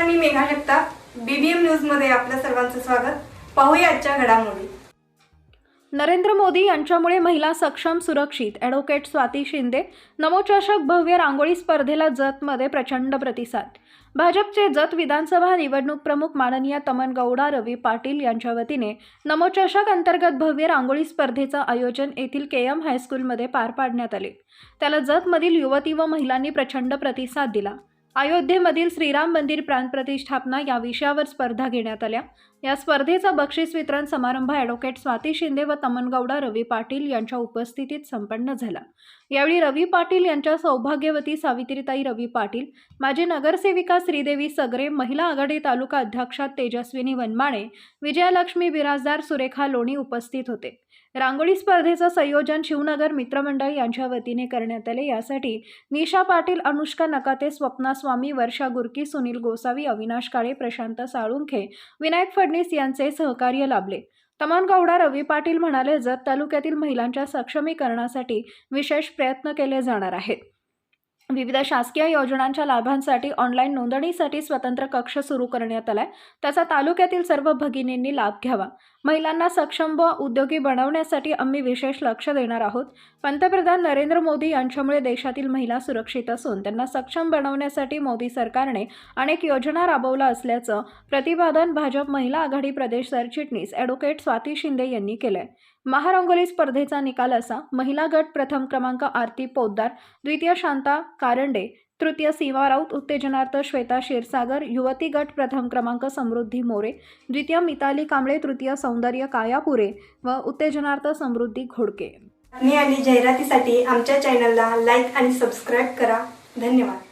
Megha Jagtap. BBM न्यूजमध्ये आपल्या सर्वांचं स्वागत. पाहूया आजच्या घडामोडी. नरेंद्र मोदी यांच्यामुळे महिला सक्षम सुरक्षित ॲडव्होकेट स्वाती शिंदे नमोचषक भव्य रांगोळी स्पर्धेला जतमध्ये प्रचंड प्रतिसाद. भाजपचे जत विधानसभा निवडणूक प्रमुख माननीय तमन गौडा रवी पाटील यांच्या वतीने नमोचषक अंतर्गत भव्य रांगोळी स्पर्धेचं आयोजन येथील के एम हायस्कूलमध्ये पार पाडण्यात आले. त्याला जतमधील युवती व महिलांनी प्रचंड प्रतिसाद दिला. अयोध्येमधील श्रीराम मंदिर प्राणप्रतिष्ठापना या विषयावर स्पर्धा घेण्यात आल्या. या स्पर्धेचा बक्षीस वितरण समारंभ ॲडव्होकेट स्वाती शिंदे व तमनगौडा रवी पाटील यांच्या उपस्थितीत संपन्न झाला. यावेळी रवी पाटील यांच्या सौभाग्यवती सावित्रीताई रवी पाटील माजी नगरसेविका श्रीदेवी सगरे महिला आघाडी तालुका अध्यक्षा तेजस्विनी वनमाळे विजयालक्ष्मी बिराजदार सुरेखा लोणी उपस्थित होते. रांगोळी स्पर्धेचं संयोजन शिवनगर मित्रमंडळ यांच्या वतीने करण्यात आले. यासाठी निशा पाटील अनुष्का नकाते स्वप्ना स्वामी वर्षा गुरकी सुनील गोसावी अविनाश काळे प्रशांत साळुंखे विनायक फडणीस यांचे सहकार्य लाभले. तमानगौडा रवी पाटील म्हणाले जत तालुक्यातील महिलांच्या सक्षमीकरणासाठी विशेष प्रयत्न केले जाणार आहेत. विविध शासकीय योजनांच्या लाभांसाठी ऑनलाईन नोंदणीसाठी स्वतंत्र कक्ष सुरू करण्यात आलाय. त्याचा तालुक्यातील सर्व भगिनींनी लाभ घ्यावा. महिलांना सक्षम व उद्योगी बनवण्यासाठी आम्ही विशेष लक्ष देणार आहोत. पंतप्रधान नरेंद्र मोदी यांच्यामुळे देशातील महिला सुरक्षित असून त्यांना सक्षम बनवण्यासाठी मोदी सरकारने अनेक योजना राबवल्या असल्याचं प्रतिपादन भाजप महिला आघाडी प्रदेश सरचिटणीस ॲडव्होकेट स्वाती शिंदे यांनी केलंय. महारंगोली स्पर्धेचा निकाल असा महिला गट प्रथम क्रमांक आरती पोद्दार द्वितीय शांता कारंडे तृतीय सीमा राऊत उत्तेजनार्थ श्वेता क्षीरसागर युवती गट प्रथम क्रमांक समृद्धी मोरे द्वितीय मिताली कांबळे तृतीय सौंदर्य कायापुरे व उत्तेजनार्थ समृद्धी घोडके. बातमी आणि जाहिरातीसाठी आमच्या चॅनलला लाईक आणि सबस्क्राईब करा. धन्यवाद.